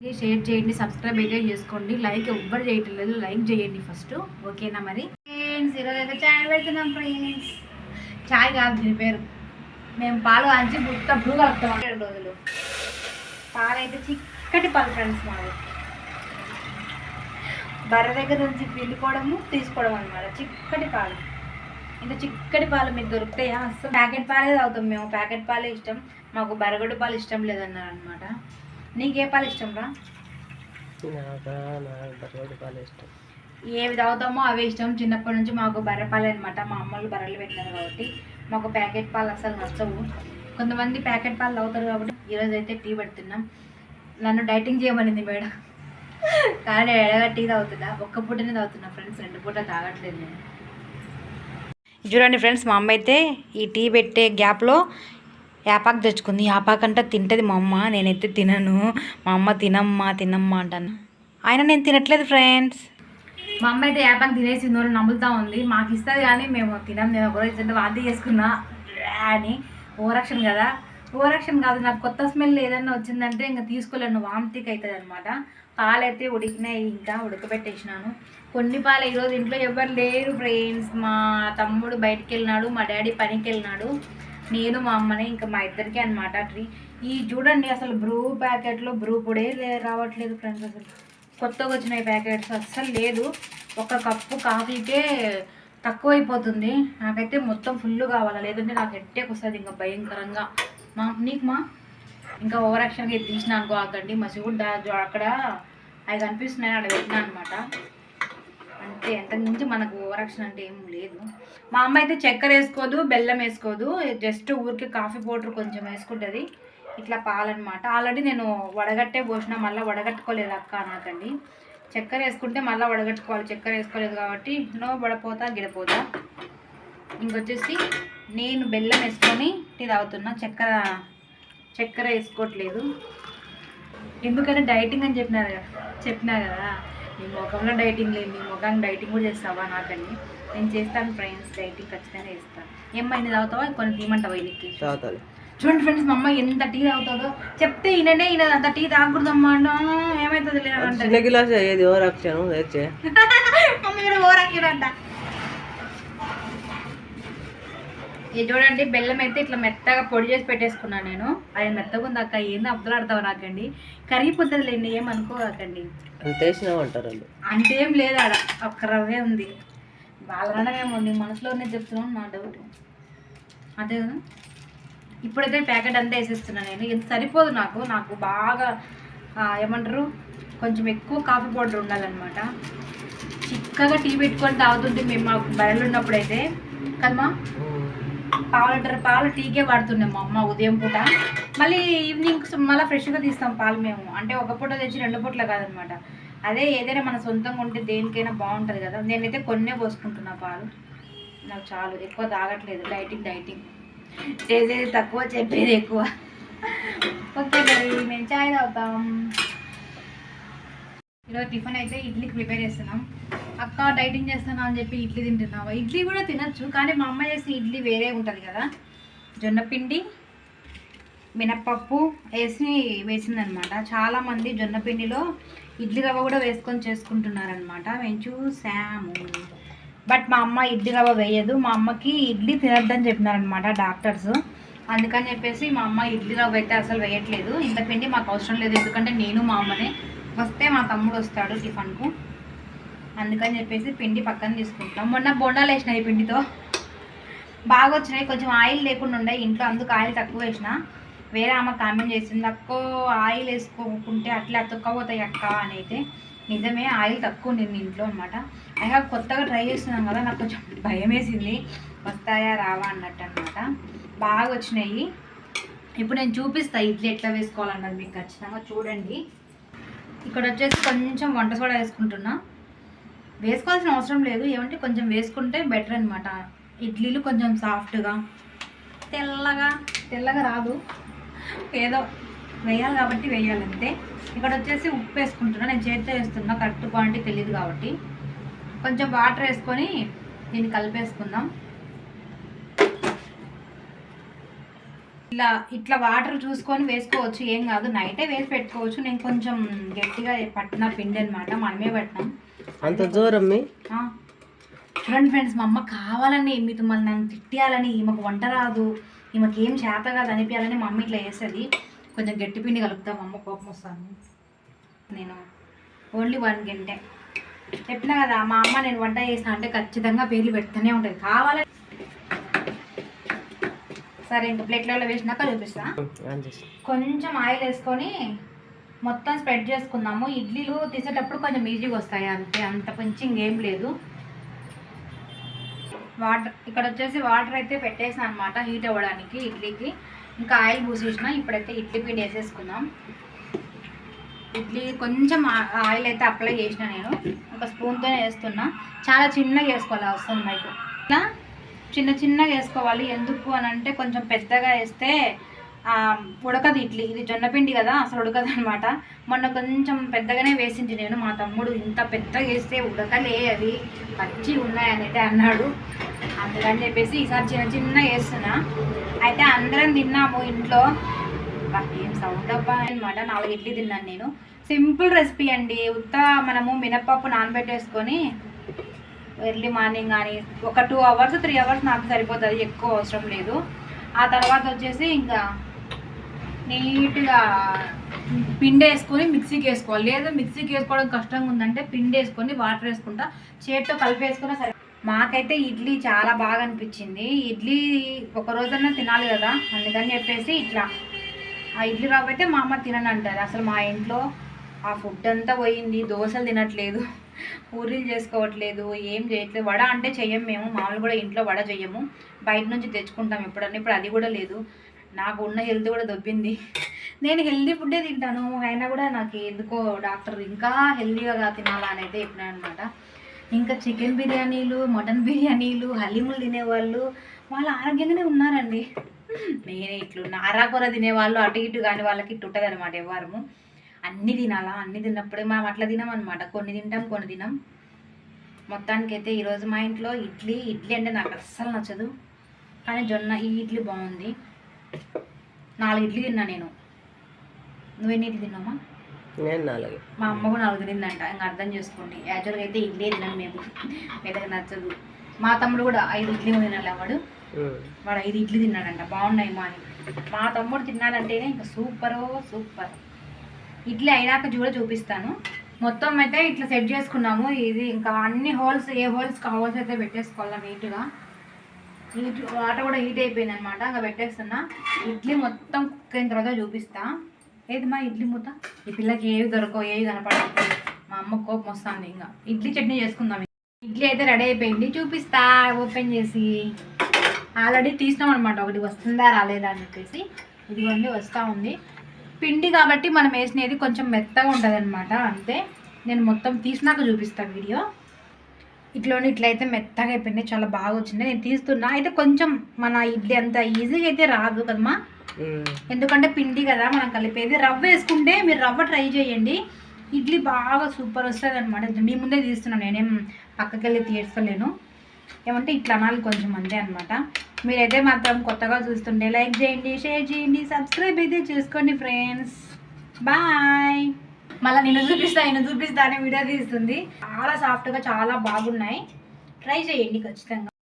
Share చేయండి subscribe అయితే చేసుకోండి. లైక్ ఎవ్వరు చేయటం లేదు లైక్ చేయండి ఫస్ట్ ఓకేనా మరి? ఫ్రెండ్స్ ఈరోజు అయితే చాయ్ పెడుతున్నాం ఫ్రెండ్స్ చాయ్ కాదు దీని పేరు. మేము పాలు కాంచి బుట్ట బ్లూ కలుపుతాం. రెండు రోజులు. పాలు అయితే చిక్కటి పాలు ఫ్రెండ్స్ మాది బర్రె దగ్గర నుంచి పిండుకోవడము తీసుకోవడం అనమాట చిక్కటి పాలు. ఇంత చిక్కటి పాలు మీకు దొరుకుతాయా? అసలు ప్యాకెట్ పాలే తాగుతాం మేము. ప్యాకెట్ పాలే ఇష్టం. మాకు బరగడు పాలు ఇష్టం లేదన్నారు అనమాట నీకే పాలు ఇష్టం రా? ఏవి తాగుతామో అవే ఇష్టం. చిన్నప్పటి నుంచి మాకు బర్రె పాలు అనమాట మా అమ్మలు బర్రెలు పెట్టినారు కాబట్టి మాకు ప్యాకెట్ పాలు అసలు నచ్చవు. కొంతమంది ప్యాకెట్ పాలు తాగుతారు కాబట్టి ఈరోజు అయితే టీ పెడుతున్నాం. నన్ను డైటింగ్ చేయమనింది మేడం. కానీ ఎడగా టీ తాగుతున్నా? ఒక్క పూటనే తాగుతున్నా ఫ్రెండ్స్. రెండు పూట తాగట్లేదు నేను. చూడండి ఫ్రెండ్స్ మా అమ్మ అయితే ఈ టీ పెట్టే గ్యాప్లో యాపాకు తెచ్చుకుంది. యాపాకు అంటే తింటది మా అమ్మ. నేనైతే తినను. మా అమ్మ తినమ్మా తినమ్మా అంటాను ఆయన నేను తినట్లేదు ఫ్రెండ్స్. మా అమ్మ అయితే యాపాకు తినేసింది. వాళ్ళు నమ్ములుతా ఉంది. మాకు ఇస్తుంది కానీ మేము తినం. నేను ఒకరోజు తింటే వాంతి చేసుకున్నా. అని ఓరక్షన్ కదా. ఓరక్షన్ కాదు. నాకు కొత్త స్మెల్ ఏదన్నా వచ్చిందంటే ఇంకా తీసుకోలేను. వామితికి అవుతుంది అనమాట పాలైతే ఉడికినాయి. ఇంకా ఉడకబెట్టేసినాను. కొన్ని పాలు ఈరోజు ఇంట్లో ఎవరు లేరు ఫ్రెండ్స్. మా తమ్ముడు బయటికి వెళ్ళినాడు. మా డాడీ పనికి వెళ్ళినాడు. నేను మా అమ్మనే ఇంకా మా ఇద్దరికి అనమాట ట్రీ. ఈ చూడండి అసలు బ్రూ ప్యాకెట్లో బ్రూ పొడే రావట్లేదు ఫ్రెండ్స్ అసలు. కొత్తగా వచ్చినాయి ప్యాకెట్స్ అస్సలు లేదు. ఒక కప్పు కాఫీకే తక్కువ అయిపోతుంది నాకైతే మొత్తం ఫుల్ కావాలా లేదంటే నాకు ఎట్టేకి వస్తుంది ఇంకా భయంకరంగా. మా నీకు మా? ఇంకా ఓవర్ యాక్షన్గా ఇది తీసిన అనుకో ఆకండి మసి కూడా అక్కడ అవి కనిపిస్తున్నాయి అక్కడ పెట్టినా అనమాట అంతే అంతకు మించి మనకు ఓవర్ అంటే ఏం లేదు. మా అమ్మ అయితే చక్కెర వేసుకోదు బెల్లం వేసుకోదు. జస్ట్ ఊరికి కాఫీ పౌడర్ కొంచెం వేసుకుంటుంది. ఇట్లా పాలన్నమాట ఆల్రెడీ నేను వడగట్టే పోసిన మళ్ళీ వడగట్టుకోలేదు అక్క నాకండి. చక్కెర వేసుకుంటే మళ్ళీ వడగట్టుకోవాలి. చక్కెర వేసుకోలేదు కాబట్టి నో వడపోతా గిడపోతా. ఇంకొచ్చేసి నేను బెల్లం వేసుకొని టీ తాగుతున్నా. చక్కెర చక్కెర వేసుకోవట్లేదు. ఎందుకంటే డైటింగ్ అని చెప్పినారు కదా చెప్పినా కదా. నీ ముఖంలో డైటింగ్ లేదు నీ ముఖానికి డైటింగ్ కూడా చేస్తావా నాకండి నేను చేస్తాను ఫ్రెండ్స్ డైటింగ్ ఖచ్చితంగా చేస్తాను. ఏమైంది తాగుతావా? కొన్ని ఇనికి తాగుతాను చూడండి ఫ్రెండ్స్ మా అమ్మ ఎంత టీ తాగుతుందో. చెప్తే ఈయననే ఈయన అంత టీ తాగకూడదమ్మా ఏమవుతుంది లేదు చిన్న గిలాస్ ఏది మమ్మీ కూడా ఓరాకిడంట ఇది చూడండి బెల్లం అయితే ఇట్లా మెత్తగా పొడి చేసి పెట్టేసుకున్నాను నేను. అది మెత్తగా ఉంది అక్క? ఏంది అబ్దులాడతావు నాకండి? కరిగిపోతుంది లేండి ఏమనుకోకండి అంటారు అంతేం లేదు ఆడ ఒక్క రవ్వే ఉంది. వాళ్ళనడమేమో నీ మనసులోనే చెప్తున్నాను నా డౌట్ అదే కదా? ఇప్పుడైతే ప్యాకెట్ అంతా వేసేస్తున్నాను నేను. ఇది సరిపోదు నాకు. నాకు బాగా ఏమంటారు? కొంచెం ఎక్కువ కాఫీ పౌడర్ ఉండాలన్నమాట. చిక్కగా టీ పెట్టుకొని తాగుతుంటే మేము మాకు బయలు ఉన్నప్పుడైతే కదమ్మా? పాలు లీటర్ పాలు టీకే వాడుతున్నాం మా అమ్మ ఉదయం పూట. మళ్ళీ ఈవినింగ్ మళ్ళీ ఫ్రెష్గా తీస్తాం పాలు మేము. అంటే ఒక పూట తెచ్చి రెండు పూటలు కాదనమాట. అదే ఏదైనా మన సొంతంగా ఉంటే దేనికైనా బాగుంటుంది కదా. నేనైతే కొన్నే పోసుకుంటున్నా పాలు. నాకు చాలు. ఎక్కువ తాగట్లేదు. Dieting dieting. చేసేది తక్కువ చెప్పేది ఎక్కువ. ఓకే మరి మేము చాయ్ తాగుతాం. ఈరోజు టిఫిన్ అయితే ఇడ్లీకి ప్రిపేర్ చేస్తున్నాం. అక్క డైటింగ్ చేస్తాను అని చెప్పి ఇడ్లీ తింటున్నావా? ఇడ్లీ కూడా తినచ్చు కానీ మా అమ్మ చేసి ఇడ్లీ వేరే ఉంటుంది కదా. జొన్న పిండి మినప్పప్పు వేసి వేసిందనమాట. చాలామంది జొన్న పిండిలో ఇడ్లీ రవ్వ కూడా వేసుకొని చేసుకుంటున్నారనమాట. మేము చూసాము. బట్ మా అమ్మ ఇడ్లీ రవ్వ వేయదు. మా అమ్మకి ఇడ్లీ తినద్దని చెప్పినారనమాట డాక్టర్స్. అందుకని చెప్పేసి మా అమ్మ ఇడ్లీ రవ్వ అయితే అసలు వేయట్లేదు. ఇంత పిండి మాకు అవసరం లేదు. ఎందుకంటే నేను మా అమ్మనే. వస్తే మా తమ్ముడు వస్తాడు టిఫన్కు. అందుకని చెప్పేసి పిండి పక్కన తీసుకుంటాం మొన్న బొండాలు వేసినాయి ఈ పిండితో. బాగా వచ్చినాయి. కొంచెం ఆయిల్ లేకుండా ఉండే. ఇంట్లో అందుకు ఆయిల్ తక్కువ వేసిన. వేరే ఆమె కామెంట్ చేసింది అక్కో ఆయిల్ వేసుకోకుంటే అట్లా అతుక్కపోతాయి అక్క అని అయితే. నిజమే ఆయిల్ తక్కువ ఉండింది ఇంట్లో అనమాట అయినా కొత్తగా ట్రై చేస్తున్నాం కదా నాకు కొంచెం భయం వేసింది. వస్తాయా రావా అన్నట్టు అనమాట బాగా వచ్చినాయి. ఇప్పుడు నేను చూపిస్తాను ఇడ్లీ ఎట్లా వేసుకోవాలన్నది మీకు ఖచ్చితంగా చూడండి. ఇక్కడ వచ్చేసి కొంచెం వంట సోడా వేసుకుంటున్నా. వేసుకోవాల్సిన అవసరం లేదు. ఏమంటే కొంచెం వేసుకుంటే బెటర్ అనమాట ఇడ్లీలు కొంచెం సాఫ్ట్గా తెల్లగా తెల్లగా రాదు. ఏదో వేయాలి కాబట్టి వేయాలంతే ఇక్కడ వచ్చేసి ఉప్పు వేసుకుంటున్నా. నేను చేతితో వేస్తున్నా. కరెక్ట్ క్వాంటిటీ తెలియదు కాబట్టి. కొంచెం వాటర్ వేసుకొని దీన్ని కలిపేసుకుందాం. ఇలా ఇట్లా వాటర్ చూసుకొని వేసుకోవచ్చు. ఏం కాదు. నైటే వేసి పెట్టుకోవచ్చు. నేను కొంచెం గట్టిగా పట్టిన పిండి అనమాట మనమే పట్టినాం. అంత దూరమ్మి ఆ, చూడండి ఫ్రెండ్స్ మా అమ్మ కావాలని మీతో మళ్ళీ నన్ను తిట్టియాలని ఈమెకు వంట రాదు ఈమెకి ఏం చేత కాదు అనిపించాలని మా అమ్మ ఇట్లా వేస్తుంది కొంచెం గట్టి పిండి కలుపుతా మా అమ్మ కోపం వస్తాను నేను ఓన్లీ వన్ గంటే. చెప్పినా కదా మా అమ్మ నేను వంట చేసిన అంటే ఖచ్చితంగా పేర్లు పెడుతూనే ఉంటుంది. కావాలని సరే ఇంకా ప్లేట్లలో వేసినాక చూపిస్తా. కొంచెం ఆయిల్ వేసుకొని మొత్తం స్ప్రెడ్ చేసుకుందాము. ఇడ్లీలు తీసేటప్పుడు కొంచెం ఈజీగా వస్తాయి అంతే. అంత పంచింగ్ ఇంకేం లేదు. వాటర్ ఇక్కడ వచ్చేసి వాటర్ అయితే పెట్టేసాను అనమాట హీట్ అవ్వడానికి ఇడ్లీకి. ఇంకా ఆయిల్ పూసేసిన ఇప్పుడైతే ఇడ్లీ పిండి వేసేసుకుందాం. ఇడ్లీ కొంచెం ఆయిల్ అయితే అప్లై చేసిన నేను. ఒక స్పూన్తోనే వేస్తున్నా. చాలా చిన్నగా వేసుకోవాలి అవసరం మైకు ఇలా చిన్న చిన్నగా వేసుకోవాలి. ఎందుకు అని అంటే కొంచెం పెద్దగా వేస్తే ఉడకదు ఇడ్లీ. ఇది జొన్నపిండి కదా అసలు ఉడకదు అనమాట మొన్న కొంచెం పెద్దగానే వేసింది నేను మా తమ్ముడు ఇంత పెద్దగా వేస్తే ఉడకలే అది. పచ్చి ఉన్నాయనైతే అన్నాడు. అందుకని చెప్పేసి ఈసారి చిన్న చిన్న వేస్తున్నా. అయితే అందరం తిన్నాము ఇంట్లో. ఏం సౌండ్ అబ్బా అనమాట నాలుగు ఇడ్లీ తిన్నాను నేను. సింపుల్ రెసిపీ అండి. ఉత్త మనము మినప్పప్పు నానబెట్టేసుకొని ఎర్లీ మార్నింగ్ కానీ ఒక టూ అవర్స్ త్రీ అవర్స్ నాకు సరిపోతుంది ఎక్కువ అవసరం లేదు. ఆ తర్వాత వచ్చేసి ఇంకా నీట్గా పిండి వేసుకొని మిక్సీకి వేసుకోవాలి లేదా మిక్సీకి వేసుకోవడం కష్టంగా ఉందంటే పిండి వేసుకొని వాటర్ వేసుకుంటా చేతితో కలిపేసుకున్నా సరే మాకైతే ఇడ్లీ చాలా బాగా అనిపించింది ఇడ్లీ ఒక రోజన్నా తినాలి కదా అందుకని చెప్పేసి ఇట్లా. ఆ ఇడ్లీ రవ్వ మా అమ్మ తిననంటారు. అసలు మా ఇంట్లో ఆ ఫుడ్ అంతా పోయింది. దోశలు తినట్లేదు పూరీలు చేసుకోవట్లేదు ఏం చేయట్లేదు. వడ అంటే చెయ్యం మేము. మామూలు కూడా ఇంట్లో వడ చెయ్యము. బయట నుంచి తెచ్చుకుంటాం ఎప్పుడన్నా. ఇప్పుడు అది కూడా లేదు. నాకు ఉన్న హెల్త్ కూడా దొబ్బింది. నేను హెల్తీ ఫుడ్డే తింటాను. అయినా కూడా నాకు ఎందుకో డాక్టర్ ఇంకా హెల్దీగా తినాలా అని అయితే చెప్పినాడనమాట. ఇంకా చికెన్ బిర్యానీలు మటన్ బిర్యానీలు హలీములు తినేవాళ్ళు వాళ్ళు ఆరోగ్యంగానే ఉన్నారండి. నేనే ఇట్లు నారాకూర తినేవాళ్ళు అటు ఇటు కానీ వాళ్ళకి ఇటు ఉంటుంది అనమాట ఎవరము అన్నీ తినాలా? అన్నీ తిన్నప్పుడే మనం అట్లా తినాం అనమాట కొన్ని తింటాం కొన్ని తినాం. మొత్తానికి అయితే ఈరోజు మా ఇంట్లో ఇడ్లీ ఇడ్లీ అంటే నాకు అస్సలు నచ్చదు. కానీ జొన్న ఈ ఇడ్లీ బాగుంది. నాలుగు ఇడ్లీ తిన్నా నేను. నువ్వెన్ని ఇడ్లీ తిన్నామా నేను నాలుగు. మా అమ్మ కూడా నాలుగు తిందంట. ఇంకా అర్థం చేసుకోండి. యాక్చువల్గా అయితే ఇడ్లీ తిన్నాను మేము. మీదకి నచ్చదు. మా తమ్ముడు కూడా ఐదు ఇడ్లీ తినాలి వాడు. వాడు ఐదు ఇడ్లీ తిన్నాడంట. బాగున్నాయి మా మా తమ్ముడు తిన్నాడంటేనే ఇంకా సూపర్ సూపర్. ఇడ్లీ అయినాక చూడ చూపిస్తాను. మొత్తం అయితే ఇట్లా సెట్ చేసుకున్నాము. ఇది ఇంకా అన్ని హోల్స్ ఏ హోల్స్ హోల్స్ అయితే పెట్టేసుకోవాలి నీట్గా. హీట్ వాటర్ కూడా హీట్ అయిపోయింది అనమాట ఇంకా పెట్టేస్తున్నా. ఇడ్లీ మొత్తం కుక్ అయిన తర్వాత చూపిస్తా. ఏది మా ఇడ్లీ మూత ఈ పిల్లకి ఏవి దొరకవు ఏవి కనపడవు. మా అమ్మ కోపం వస్తుంది ఇంకా. ఇడ్లీ చట్నీ చేసుకుందాం. ఇడ్లీ అయితే రెడీ అయిపోయింది. చూపిస్తా ఓపెన్ చేసి. ఆల్రెడీ తీసినాం అనమాట ఒకటి వస్తుందా రాలేదా అని చెప్పేసి. ఇదిగోండి వస్తూ ఉంది. పిండి కాబట్టి మనం వేసినది కొంచెం మెత్తగా ఉంటుంది అనమాట అంతే. నేను మొత్తం తీసినాక చూపిస్తాను వీడియో. ఇట్లోని ఇట్లయితే మెత్తగా అయిపోయింది చాలా బాగా వచ్చింది. నేను తీస్తున్నా. అయితే కొంచెం మన ఇడ్లీ అంత ఈజీగా అయితే రాదు కదమ్మా. ఎందుకంటే పిండి కదా మనం కలిపేది. రవ్వ వేసుకుంటే మీరు రవ్వ ట్రై చేయండి. ఇడ్లీ బాగా సూపర్ వస్తుంది అనమాట మీ ముందే తీస్తున్నాను నేనేం పక్కకి వెళ్ళి తీసుకోలేను ఏమంటే ఇట్లా అనాలి కొంచెం అంతే అనమాట మీరైతే మాత్రం కొత్తగా చూస్తుంటే లైక్ చేయండి షేర్ చేయండి సబ్స్క్రైబ్ అయితే చేసుకోండి ఫ్రెండ్స్. బాయ్. మళ్ళీ నేను చూపిస్తా నిన్ను చూపిస్తా అనే వీడియో తీస్తుంది. చాలా సాఫ్ట్గా చాలా బాగున్నాయి. ట్రై చేయండి ఖచ్చితంగా.